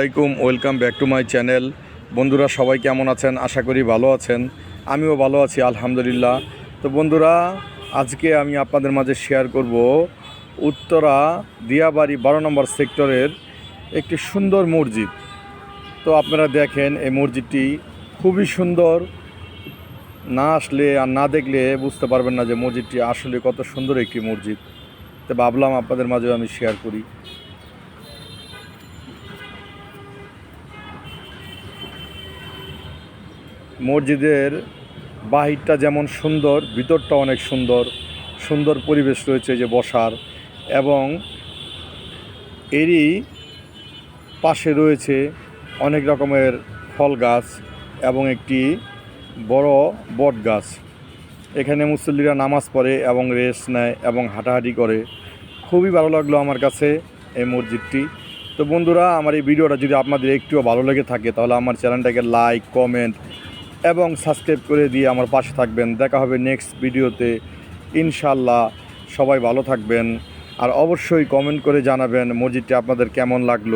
আসসালামাইকুম welcome back to my channel. বন্ধুরা, সবাই কেমন আছেন? আশা করি ভালো আছেন। আমিও ভালো আছি, আলহামদুলিল্লাহ। তো বন্ধুরা, আজকে আমি আপনাদের মাঝে শেয়ার করব উত্তরা দিয়াবাড়ি বারো নম্বর সেক্টরের একটি সুন্দর মসজিদ। তো আপনারা দেখেন, এই মসজিদটি খুবই সুন্দর। না আসলে আর না দেখলে বুঝতে পারবেন না যে মসজিদটি আসলে কত সুন্দর একটি মসজিদ। তো ভাবলাম আপনাদের মাঝেও আমি শেয়ার করি। মসজিদের বাহিরটা যেমন সুন্দর, ভিতরটা অনেক সুন্দর সুন্দর পরিবেশ রয়েছে যে বসার এবং এরই পাশে রয়েছে অনেক রকমের ফল গাছ এবং একটি বড় বট গাছ। এখানে মুসল্লিরা নামাজ পড়ে এবং রেস্ট নেয় এবং হাঁটাহাঁটি করে। খুবই ভালো লাগল আমার কাছে এই মসজিদটি। তো বন্ধুরা, আমার এই ভিডিওটা যদি আপনাদের একটুও ভালো লেগে থাকে, তাহলে আমার চ্যানেলটাকে লাইক, কমেন্ট এবং সাবস্ক্রাইব করে দিয়ে আমার পাশে থাকবেন। দেখা হবে নেক্সট ভিডিওতে ইনশাল্লাহ সবাই ভালো থাকবেন। আর অবশ্যই কমেন্ট করে জানাবেন মসজিদটি আপনাদের কেমন লাগল।